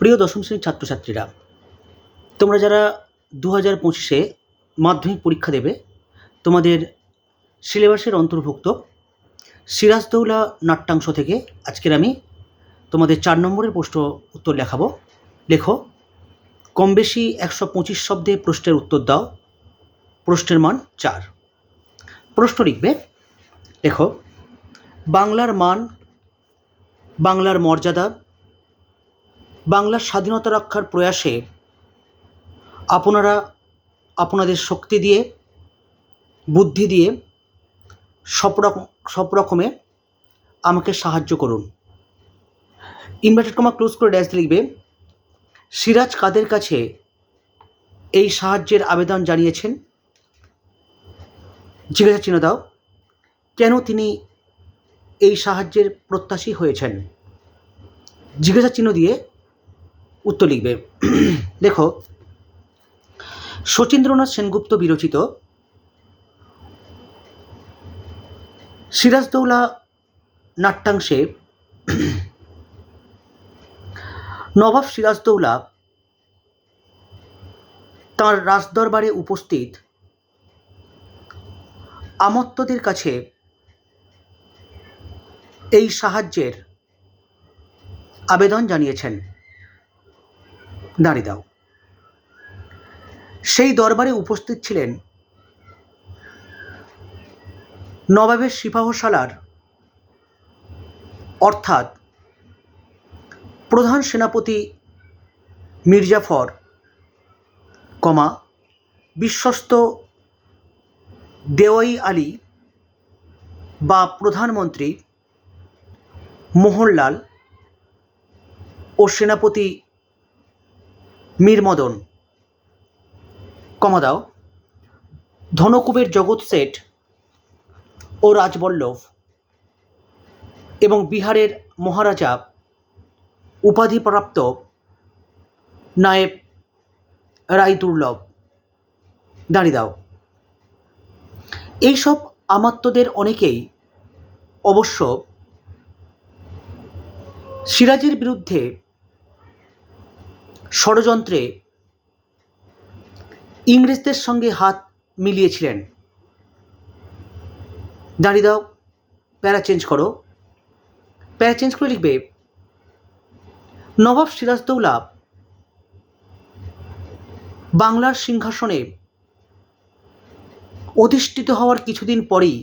প্রিয় দশম শ্রেণির ছাত্রছাত্রীরা, তোমরা যারা দু হাজার পঁচিশে মাধ্যমিক পরীক্ষা দেবে, তোমাদের সিলেবাসের অন্তর্ভুক্ত সিরাজদৌলা নাট্যাংশ থেকে আজকের আমি তোমাদের চার নম্বরের প্রশ্ন উত্তর লেখাবো। লেখো, কম বেশি একশো পঁচিশ শব্দে প্রশ্নের উত্তর দাও। প্রশ্নের মান চার। প্রশ্ন লিখবে, লেখো, বাংলার মান, বাংলার মর্যাদা বাংলার স্বাধীনতা রক্ষার প্রয়াসে আপনারা আপনাদের শক্তি দিয়ে, বুদ্ধি দিয়ে সব রকম রকমে আমাকে সাহায্য করুন। ইনভার্টেড কমা ক্লোজ করে ড্যাশ লিখবে, সিরাজ কাদের কাছে এই সাহায্যের আবেদন জানিয়েছেন? জিজ্ঞাসা চিহ্ন দাও, কেন তিনি এই সাহায্যের প্রত্যাশী হয়েছেন? জিজ্ঞাসা চিহ্ন দিয়ে উত্তর লিখবে। দেখো, শচীন্দ্রনাথ সেনগুপ্ত বিরচিত সিরাজদৌলা নাট্যাংশে নবাব সিরাজদৌলা তাঁর রাজদরবারে উপস্থিত আমত্তদের কাছে এই সাহায্যের আবেদন জানিয়েছেন। দাঁড়িয়ে দাও। সেই দরবারে উপস্থিত ছিলেন নবাবের সিপাহশালার অর্থাৎ প্রধান সেনাপতি মির্জাফর, কমা, বিশ্বস্ত দেওয়াই আলী বা প্রধানমন্ত্রী মোহনলাল ও সেনাপতি মীর মদন কমা দাও ধনকুবের জগৎ শেঠ ও রাজবল্লভ এবং বিহারের মহারাজা উপাধিপ্রাপ্ত নায়েব রায় দুর্লভ দাঁড়িয়ে দাও এইসব আমাত্যদের অনেকেই অবশ্য সিরাজের বিরুদ্ধে ষড়যন্ত্রে ইংরেজদের সঙ্গে হাত মিলিয়েছিলেন। দাঁড়িয়ে দাও, প্যারা চেঞ্জ করো। প্যারা চেঞ্জ করে লিখবে, নবাব সিরাজদৌলা বাংলার সিংহাসনে অধিষ্ঠিত হওয়ার কিছুদিন পরেই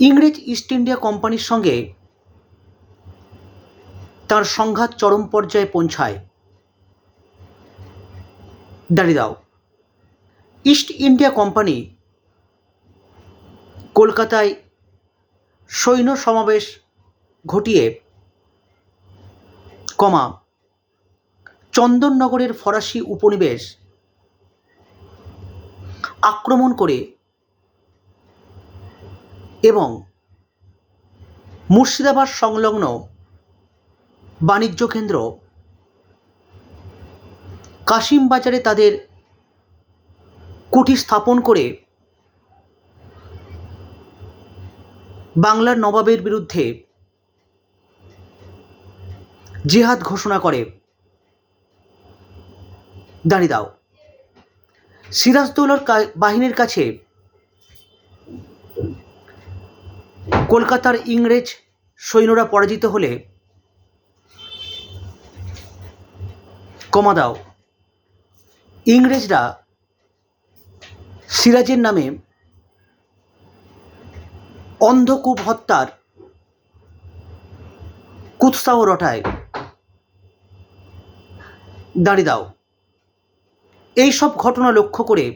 ইংরেজ ইস্ট ইন্ডিয়া কোম্পানির সঙ্গে তার সংঘাত চরম পর্যায়ে পৌঁছায়। দাঁড়িয়ে দাও। ইস্ট ইন্ডিয়া কোম্পানি কলকাতায় সৈন্য সমাবেশ ঘটিয়ে, কমা, চন্দননগরের ফরাসি উপনিবেশ আক্রমণ করে এবং মুর্শিদাবাদ সংলগ্ন বাণিজ্য কেন্দ্র। কাশিম বাজারে তাদের কুঠি স্থাপন করে বাংলার নবাবের বিরুদ্ধে জিহাদ ঘোষণা করে। দাঁড়িয়ে দাও। সিরাজদৌলার বাহিনীর কাছে কলকাতার ইংরেজ সৈন্যরা পরাজিত হলে কমা দাও। ইংরেজরা সিরাজের নামে অন্ধকূপ হত্যার কুৎসাহ রটায়। দাঁড়িয়ে দাও। এই সব ঘটনা লক্ষ্য করে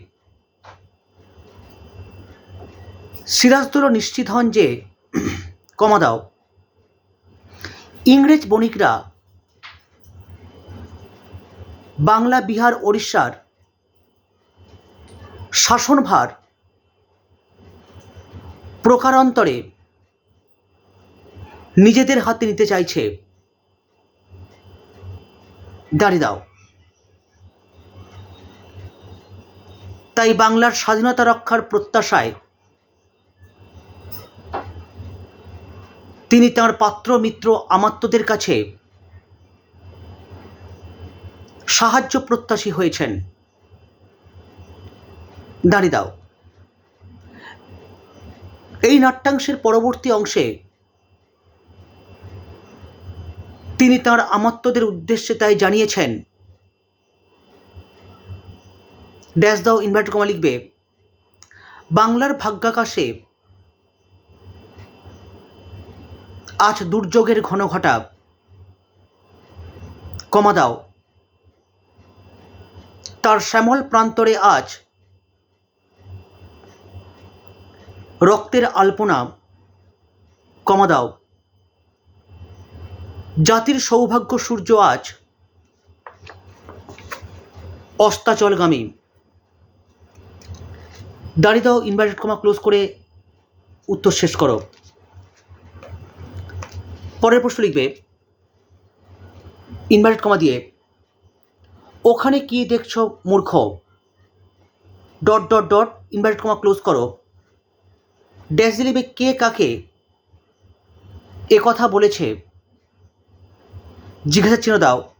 সিরাজদুল নিশ্চিত হন যে কমা দাও। ইংরেজ বণিকরা বাংলা, বিহার, ওড়িশার শাসনভার প্রকারান্তরে নিজেদের হাতে নিতে চাইছে দাঁড়িয়ে দাও তাই বাংলার স্বাধীনতা রক্ষার প্রত্যাশায় তিনি তাঁর পাত্র, মিত্র, আমাত্যদের কাছে সাহায্য প্রত্যাশী হয়েছেন। দাঁড়িয়ে দাও। এই নাট্যাংশের পরবর্তী অংশে তিনি তার আমাত্যদের উদ্দেশ্যে তাই জানিয়েছেন, ড্যাশ দাও ইনভার্ট কমা লিখবে। বাংলার ভাগ্যাকাশে আজ দুর্যোগের ঘন ঘটা কমা দাও। তার শ্যামল প্রান্তরে আজ। রক্তের আলপনা, কমা দাও। জাতির সৌভাগ্য সূর্য আজ। অস্তাচলগামী। দাঁড়িয়ে দাও ইনভার্টেড কমা ক্লোজ করে উত্তর শেষ করো। পরের প্রশ্ন লিখবে ইনভার্টেড কমা দিয়ে ওখানে কি দেখছ, মূর্খ? Dot dot dot inverted comma close করো। ড্যাশ দিয়ে লিখবে কে কাকে এ কথা বলেছে? জিজ্ঞাসা চিহ্ন দাও।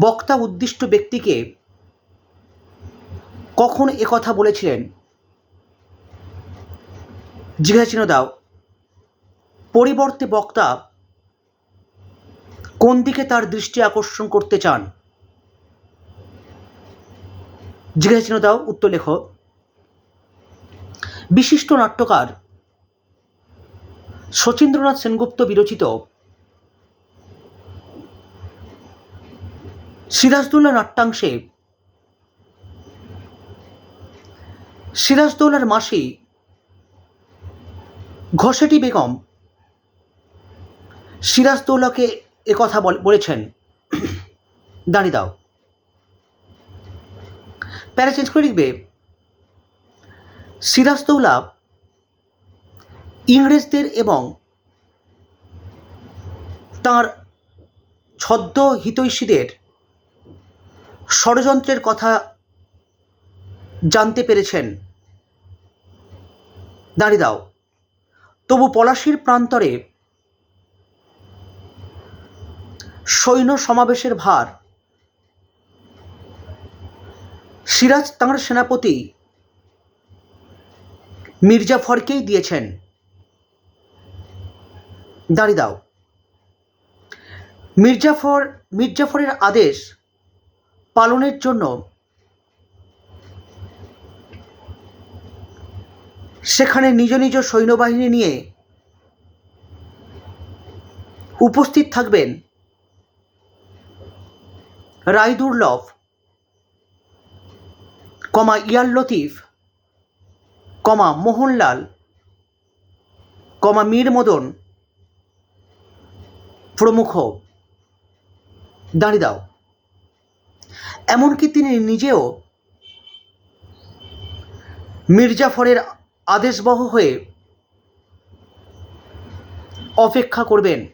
বক্তা উদ্দিষ্ট ব্যক্তিকে কখন এ কথা বলেছিলেন? জিজ্ঞাসা চিহ্ন দাও। পরিবর্তে বক্তা কোন দিকে তার দৃষ্টি আকর্ষণ করতে চান? জিজ্ঞাসা চিহ্ন দাও উত্তর লেখো। বিশিষ্ট নাট্যকার শচীন্দ্রনাথ সেনগুপ্ত বিরচিত সিরাজদৌল্লা নাট্যাংশে সিরাজদৌল্লার মাসি ঘষেটি বেগম সিরাজদৌল্লাকে একথা বল- বলেছেন। দাঁড়িয়ে দাও। প্যারা চেঞ্জ করে লিখবে? সিরাজদৌল্লা ইংরেজদের এবং তার ছদ্ম হিতৈষীদের ষড়যন্ত্রের কথা জানতে পেরেছেন। দাঁড়িয়ে দাও। তবু পলাশির প্রান্তরে সৈন্য সমাবেশের ভার সিরাজ তাঁর সেনাপতি মির্জাফরকেই দিয়েছেন। দাঁড়িয়ে দাও। মির্জাফর মির্জাফরের আদেশ পালনের জন্য সেখানে নিজ নিজ সৈন্যবাহিনী নিয়ে উপস্থিত থাকবেন রায়দুর্লভ কমা ইয়ার লতিফ, কমা মোহনলাল, কমা মীর মদন, প্রমুখ দাঁড়িয়ে দাও। এমনকি তিনি নিজেও মির্জাফরের আদেশবহ হয়ে অপেক্ষা করবেন।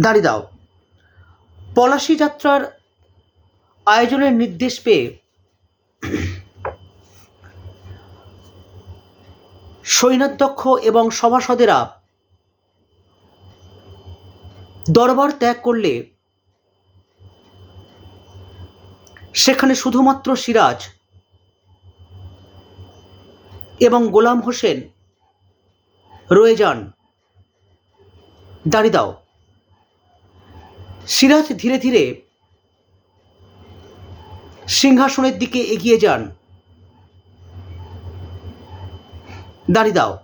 দাঁড়িয়ে দাও। পলাশী যাত্রার আয়োজনের নির্দেশ পেয়ে সৈন্যাধ্যক্ষ এবং সভাসদেরা দরবার ত্যাগ করলে সেখানে শুধুমাত্র সিরাজ এবং গোলাম হোসেন রয়ে যান। দাঁড়িয়ে দাও। সিরাজ ধীরে ধীরে সিংহাসনের দিকে এগিয়ে যান। দাঁড়িয়ে দাও।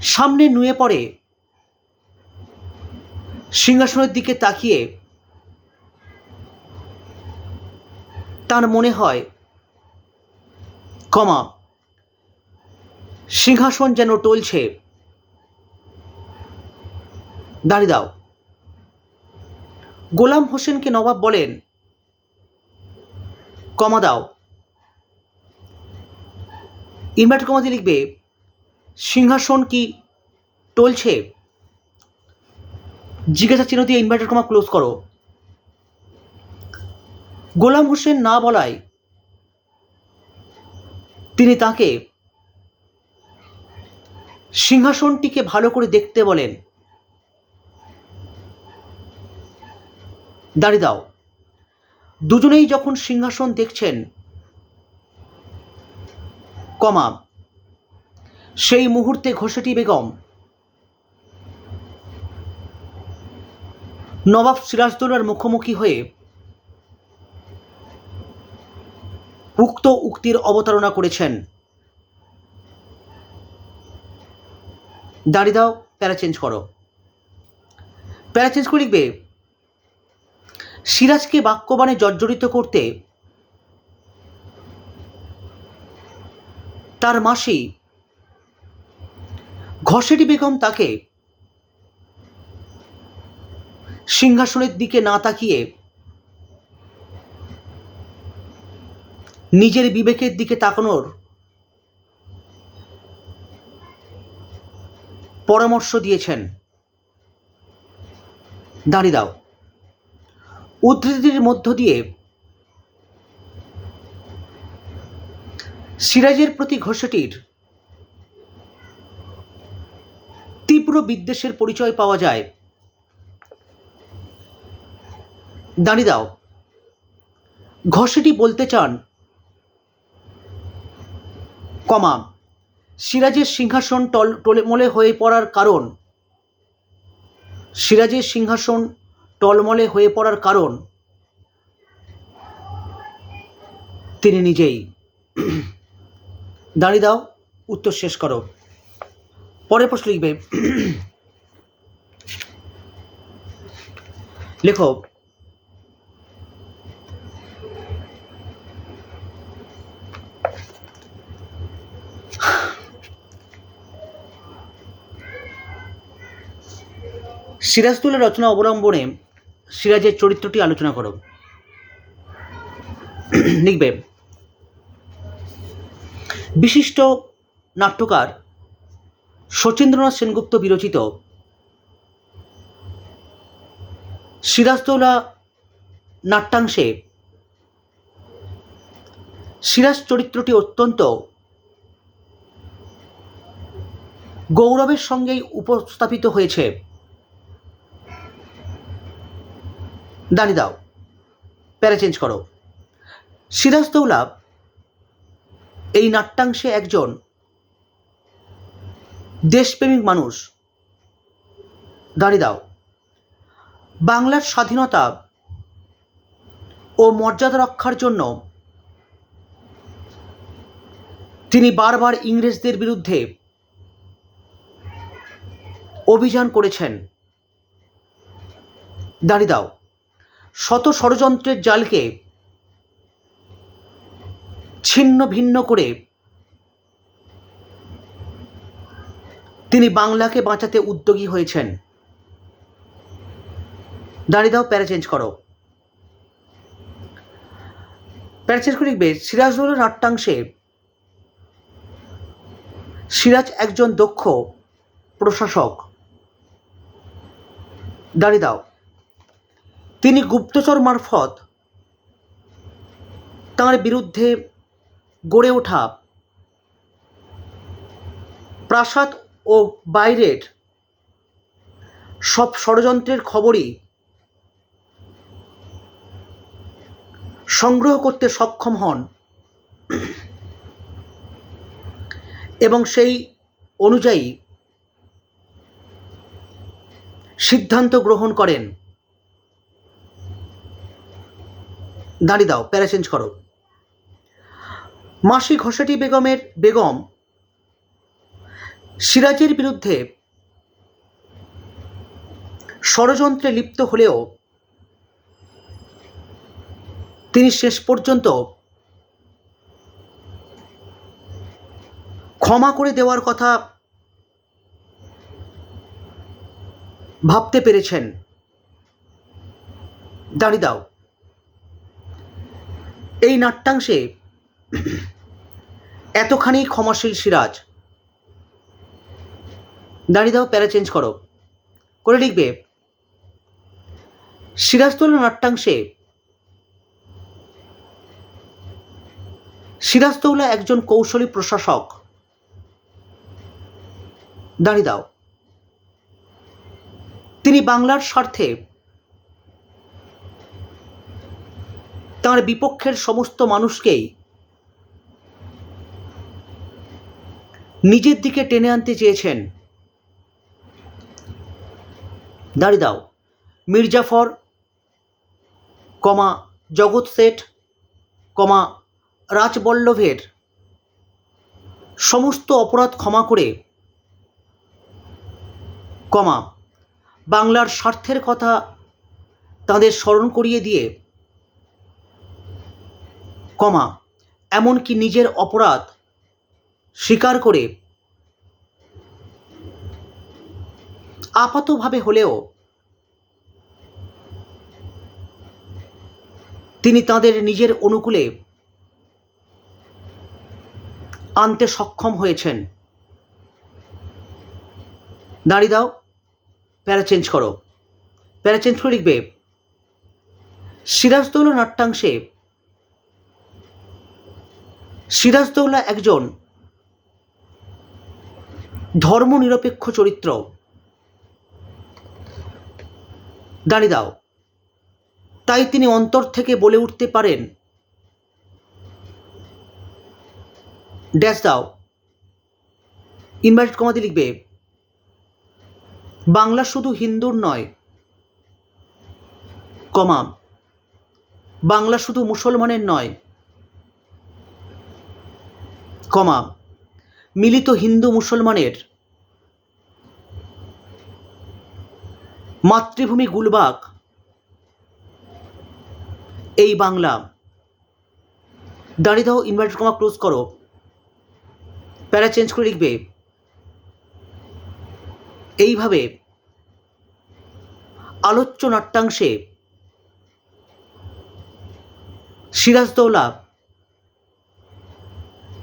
সামনে নুয়ে পড়ে সিংহাসনের দিকে তাকিয়ে তার মনে হয়, কমা, সিংহাসন যেন টলছে। দাঁড়িয়ে দাও। গোলাম হোসেনকে নবাব বলেন, কমা দাও। ইনভার্টার কমাতে লিখবে, সিংহাসন কি টলছে? জিজ্ঞাসা চিহ্ন দিয়ে ইনভার্টার কমা ক্লোজ করো। গোলাম হোসেন না বলায় তিনি তাকে সিংহাসনটিকে ভালো করে দেখতে বলেন। দাঁড়িয়ে দাও। দুজনেই যখন সিংহাসন দেখছেন কমা সেই মুহূর্তে ঘোষেটি বেগম। নবাব সিরাজদৌলার মুখোমুখি হয়ে উক্ত উক্তির অবতারণা করেছেন। দাঁড়িয়ে দাও, প্যারা চেঞ্জ করো। প্যারা চেঞ্জ করে লিখবে, সিরাজকে বাক্যবাণে জর্জরিত করতে তার মাসি। ঘসেটি বেগম তাকে সিংহাসনের দিকে না তাকিয়ে নিজের বিবেকের দিকে তাকানোর পরামর্শ দিয়েছেন। দাঁড়িয়ে দাও। উদ্ধৃতির মধ্য দিয়ে সিরাজের প্রতি ঘোষটির তীব্র বিদ্বেষের পরিচয় পাওয়া যায়। দাঁড়িয়ে দাও ঘষেটি বলতে চান, কমা, সিরাজের সিংহাসন টল, টলমলে হয়ে পড়ার কারণ, সিরাজের সিংহাসন টলমলে হয়ে পড়ার কারণ, তিনি নিজেই। দাঁড়িয়ে দাও, উত্তর শেষ করো। পরে প্রশ্ন লিখবে, লেখো সিরাজদৌলের রচনা অবলম্বনে সিরাজের চরিত্রটি আলোচনা করো। লিখবে বিশিষ্ট নাট্যকার শচীন্দ্রনাথ সেনগুপ্ত বিরচিত সিরাজদৌলা নাট্যাংশে সিরাজ চরিত্রটি অত্যন্ত গৌরবের সঙ্গেই উপস্থাপিত হয়েছে। দাঁড়িয়ে দাও, প্যারা চেঞ্জ করো। সিরাজদৌলা এই নাট্যাংশে একজন দেশপ্রেমিক মানুষ। দাঁড়িয়ে দাও। বাংলার স্বাধীনতা ও মর্যাদা রক্ষার জন্য তিনি বারবার ইংরেজদের বিরুদ্ধে অভিযান করেছেন। দাঁড়িয়ে দাও। শত ষড়যন্ত্রের জালকে ছিন্ন ভিন্ন করে তিনি বাংলাকে বাঁচাতে উদ্যোগী হয়েছেন। দাঁড়িয়ে দাও, প্যারা চেঞ্জ করো। প্যারা চেঞ্জ করে লিখবে সিরাজদৌলের নাট্যাংশে সিরাজ একজন দক্ষ প্রশাসক। দাঁড়িয়ে দাও। তিনি গুপ্তচর মারফত তাঁর বিরুদ্ধে গড়ে ওঠা। প্রাসাদ ও বাইরের সব ষড়যন্ত্রের খবরই সংগ্রহ করতে সক্ষম হন। এবং সেই অনুযায়ী সিদ্ধান্ত গ্রহণ করেন। দাঁড়িয়ে দাও প্যারা চেঞ্জ করো। মাসি ঘোষাটি বেগমের বেগম। সিরাজের বিরুদ্ধে ষড়যন্ত্রে লিপ্ত হলেও তিনি শেষ পর্যন্ত ক্ষমা করে দেওয়ার কথা ভাবতে পেরেছেন দাঁড়িয়ে দাও এই নাট্যাংশে এতখানি ক্ষমাশীল সিরাজ। দাঁড়িয়ে দাও, প্যারা চেঞ্জ করো। করে লিখবে সিরাজদৌলা নাট্যাংশে সিরাজদৌলা একজন কৌশলী প্রশাসক। দাঁড়িয়ে দাও। তিনি বাংলার স্বার্থে তার বিপক্ষের সমস্ত মানুষকেই নিজের দিকে টেনে আনতে চেয়েছেন। দাঁড়িয়ে দাও। মির্জাফর, কমা জগৎ শেঠ, কমা রাজবল্লভের সমস্ত অপরাধ ক্ষমা করে, কমা বাংলার স্বার্থের কথা তাদের স্মরণ করিয়ে দিয়ে, কমা এমনকি নিজের অপরাধ স্বীকার করে। আপাতভাবে হলেও তিনি তাদের নিজের অনুকূলে আনতে সক্ষম হয়েছেন। দাঁড়িয়ে দাও, প্যারা চেঞ্জ করো। প্যারা চেঞ্জ করে লিখবে সিরাজদৌল্লা নাট্যাংশে সিরাজদৌল্লা একজন ধর্মনিরপেক্ষ চরিত্র। দাঁড়িয়ে দাও। তাই তিনি অন্তর থেকে বলে উঠতে পারেন। ড্যাশ দাও। ইনভার্টেড কমাতে লিখবে, বাংলা শুধু হিন্দুর নয়। কমা, বাংলা শুধু মুসলমানের নয়। কমা মিলিত হিন্দু মুসলমানের মাতৃভূমি গুলবাগ, এই বাংলা। দাঁড়িয়ে দাও ইনভার্টেড কমা ক্লোজ করো। প্যারা চেঞ্জ করে লিখবে। এইভাবে আলোচ্য নাট্যাংশে সিরাজদৌলা